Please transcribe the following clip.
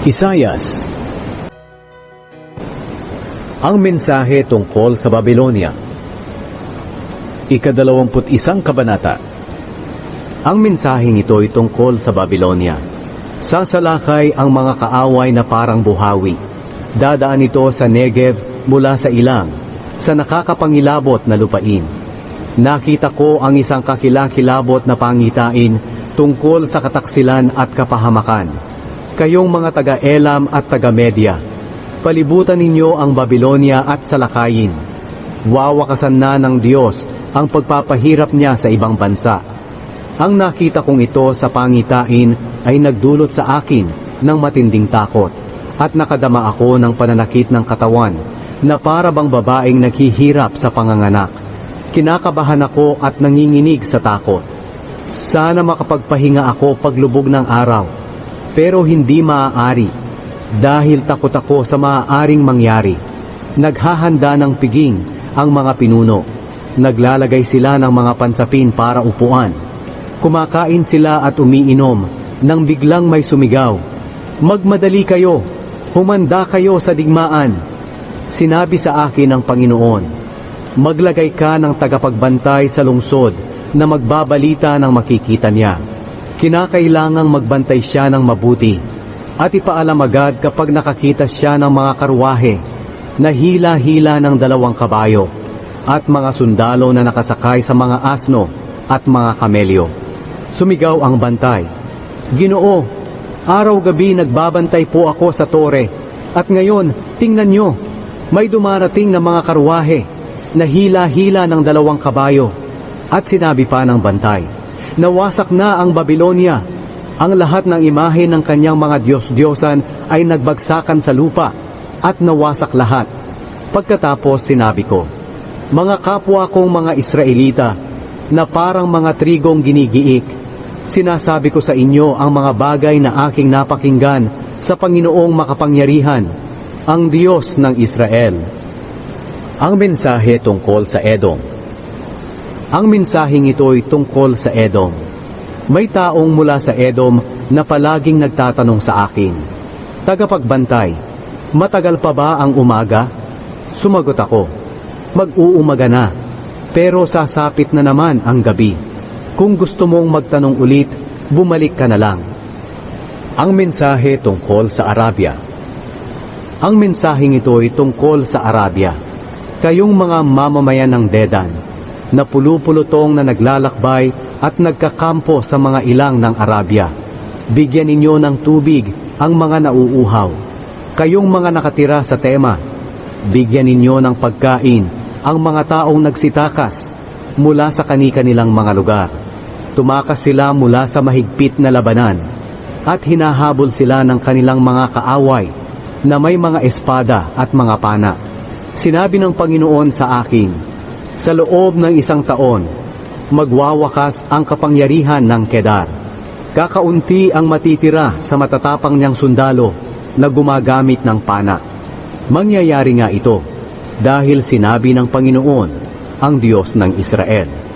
Isayas Ang mensahe tungkol sa Babylonia Ikadalawamput isang kabanata Ang mensaheng ito ay tungkol sa Babylonia. Sasalakay ang mga kaaway na parang buhawi. Dadaan ito sa Negev mula sa ilang, sa nakakapangilabot na lupain. Nakita ko ang isang kakilakilabot na pangitain tungkol sa kataksilan at kapahamakan. Kayong mga taga-Elam at taga-Media, palibutan ninyo ang Babylonia at salakayin. Wawakasan na ng Diyos ang pagpapahirap niya sa ibang bansa. Ang nakita kong ito sa pangitain ay nagdulot sa akin ng matinding takot at nakadama ako ng pananakit ng katawan na para bang babaeng naghihirap sa panganganak. Kinakabahan ako at nanginginig sa takot. Sana makapagpahinga ako paglubog ng araw, pero hindi maaari dahil takot ako sa maaaring mangyari. Naghahanda ng piging ang mga pinuno. Naglalagay sila ng mga pansapin para upuan. Kumakain sila at umiinom nang biglang may sumigaw. Magmadali kayo, humanda kayo sa digmaan. Sinabi sa akin ng Panginoon, Maglagay ka ng tagapagbantay sa lungsod na magbabalita ng makikita niya. Kinakailangang magbantay siya ng mabuti at ipaalam agad kapag nakakita siya ng mga karwahe na hila-hila ng dalawang kabayo at mga sundalo na nakasakay sa mga asno at mga kamelyo. Sumigaw ang bantay. Ginoo, araw-gabi nagbabantay po ako sa tore at ngayon, tingnan nyo, may dumarating na mga karwahe na hila-hila ng dalawang kabayo. At sinabi pa ng bantay, nawasak na ang Babylonia. Ang lahat ng imahe ng kanyang mga Diyos-Diyosan ay nagbagsakan sa lupa at nawasak lahat. Pagkatapos sinabi ko, mga kapwa kong mga Israelita na parang mga trigong ginigiik, sinasabi ko sa inyo ang mga bagay na aking napakinggan sa Panginoong makapangyarihan, ang Diyos ng Israel. Ang mensahe tungkol sa Edom Ang mensaheng ito ay tungkol sa Edom. May taong mula sa Edom na palaging nagtatanong sa akin, Tagapagbantay, matagal pa ba ang umaga? Sumagot ako, Mag-uumaga na, pero sasapit na naman ang gabi. Kung gusto mong magtanong ulit, bumalik ka na lang. Ang mensahe tungkol sa Arabia Ang mensaheng ito ay tungkol sa Arabia. Kayong mga mamamayan ng Dedan, na pulupulutong na naglalakbay at nagkakampo sa mga ilang ng Arabia. Bigyan ninyo ng tubig ang mga nauuhaw. Kayong mga nakatira sa tema, bigyan ninyo ng pagkain ang mga taong nagsitakas mula sa kanika-nilang mga lugar. Tumakas sila mula sa mahigpit na labanan at hinahabol sila ng kanilang mga kaaway na may mga espada at mga pana. Sinabi ng Panginoon sa akin, sa loob ng isang taon, magwawakas ang kapangyarihan ng Kedar. Kakaunti ang matitira sa matatapang niyang sundalo na gumagamit ng pana. Mangyayari nga ito dahil sinabi ng Panginoon, ang Diyos ng Israel.